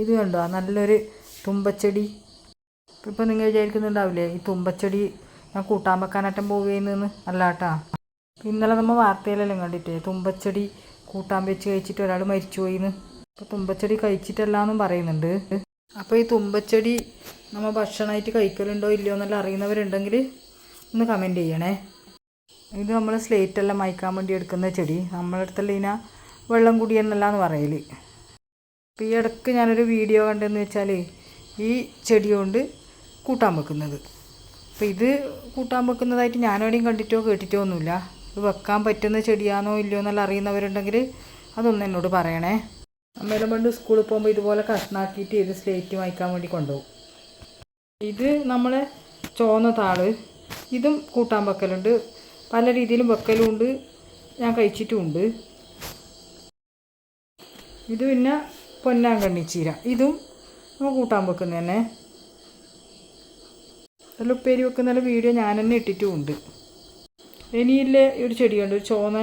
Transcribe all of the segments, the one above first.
ഇത് കണ്ടോ? നല്ലൊരു തുമ്പച്ചെടി. ഇപ്പം നിങ്ങൾ വിചാരിക്കുന്നുണ്ടാവില്ലേ ഈ തുമ്പച്ചെടി ഞാൻ കൂട്ടാൻ വെക്കാനായിട്ടും പോവുകയെന്ന് അല്ലാട്ടാ. ഇന്നലെ നമ്മൾ വാർത്തയിലെല്ലാം കണ്ടിട്ടേ തുമ്പച്ചെടി കൂട്ടാൻ വെച്ച് കഴിച്ചിട്ട് ഒരാൾ മരിച്ചുപോയിന്ന്. അപ്പോൾ തുമ്പച്ചെടി കഴിച്ചിട്ടല്ല എന്നും പറയുന്നുണ്ട്. അപ്പോൾ ഈ തുമ്പച്ചെടി നമ്മൾ ഭക്ഷണമായിട്ട് കഴിക്കലുണ്ടോ ഇല്ലയോ എന്നെല്ലാം അറിയുന്നവരുണ്ടെങ്കിൽ ഒന്ന് കമന്റ് ചെയ്യണേ. ഇത് നമ്മൾ സ്ലേറ്റെല്ലാം മയക്കാൻ വേണ്ടി എടുക്കുന്ന ചെടി. നമ്മളെടുത്തുള്ള ഇതിനാ വെള്ളം കുടിയെന്നല്ലാന്ന് പറയൽ അപ്പോൾ ഈ ഇടയ്ക്ക് ഞാനൊരു വീഡിയോ കണ്ടെന്ന് വെച്ചാൽ ഈ ചെടി കൊണ്ട് കൂട്ടാൻ വെക്കുന്നത്. അപ്പോൾ ഇത് കൂട്ടാൻ വെക്കുന്നതായിട്ട് ഞാനെവിടെയും കണ്ടിട്ടോ കേട്ടിട്ടോ ഒന്നുമില്ല. ഇത് വെക്കാൻ പറ്റുന്ന ചെടിയാണോ ഇല്ലയോ എന്നെല്ലാം അറിയുന്നവരുണ്ടെങ്കിൽ അതൊന്ന് എന്നോട് പറയണേ. അമ്മേലും പണ്ട് സ്കൂളിൽ പോകുമ്പോൾ ഇതുപോലെ കഷ്ണാക്കിയിട്ട് ഇത് സ്ലേറ്റ് വായിക്കാൻ വേണ്ടി കൊണ്ടുപോകും. ഇത് നമ്മളെ ചോന്ന താൾ ഇതും കൂട്ടാൻ വെക്കലുണ്ട്. പല രീതിയിലും വെക്കലുമുണ്ട് ഞാൻ കഴിച്ചിട്ടുമുണ്ട്. ഇത് പിന്നെ പൊന്നാങ്കണ്ണി ചീര. ഇതും നമ്മൾ കൂട്ടാൻ വെക്കുന്നത് തന്നെ. നല്ല ഉപ്പേരി വെക്കുന്ന വീഡിയോ ഞാൻ തന്നെ ഇട്ടിട്ടുമുണ്ട്. ഇനിയില്ലേ ഒരു ചെടിയുണ്ട്. ഒരു ചോന്ന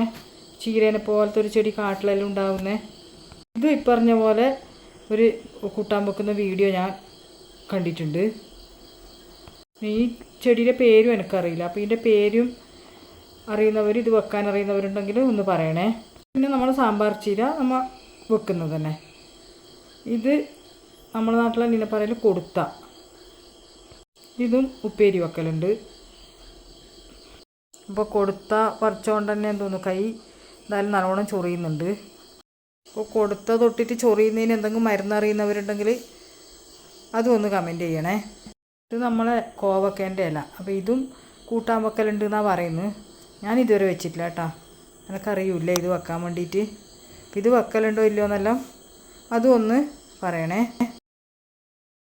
ചീരേനെ പോലത്തെ ഒരു ചെടി കാട്ടിലെല്ലാം ഉണ്ടാവുന്നേ. ഇത് ഇപ്പറഞ്ഞ പോലെ ഒരു കൂട്ടാൻ വെക്കുന്ന വീഡിയോ ഞാൻ കണ്ടിട്ടുണ്ട്. ഈ ചെടിയുടെ പേരും എനിക്കറിയില്ല. അപ്പോൾ ഇതിന്റെ പേരും അറിയുന്നവർ ഇത് വെക്കാൻ അറിയുന്നവരുണ്ടെങ്കിൽ ഒന്ന് പറയണേ. പിന്നെ നമ്മൾ സാമ്പാർ ചീര നമ്മൾ വെക്കുന്നത് തന്നെ. ഇത് നമ്മുടെ നാട്ടിലെ നിലപ്പറയിൽ പറയൽ കൊടുത്ത. ഇതും ഉപ്പേരി വെക്കലുണ്ട്. അപ്പോൾ കൊടുത്ത പറിച്ചുകൊണ്ട് തന്നെ തോന്നുന്നു? കൈ എന്തായാലും നല്ലോണം ചൊറിയുന്നുണ്ട്. അപ്പോൾ കൊടുത്ത തൊട്ടിട്ട് ചൊറിയുന്നതിന് എന്തെങ്കിലും മരുന്നറിയുന്നവരുണ്ടെങ്കിൽ അതും ഒന്ന് കമന്റ് ചെയ്യണേ. ഇത് നമ്മളെ കോവക്കേന്റെ ഇല. അപ്പോൾ ഇതും കൂട്ടാൻ വെക്കലുണ്ട് എന്നാണ് പറയുന്നത്. ഞാൻ ഇതുവരെ വെച്ചിട്ടില്ല കേട്ടോ. എനിക്കറിയില്ല ഇത് വെക്കാൻ വേണ്ടിയിട്ട്? ഇത് വെക്കലുണ്ടോ ഇല്ലയോ എന്നെല്ലാം? അതും ഒന്ന് പറയണേ.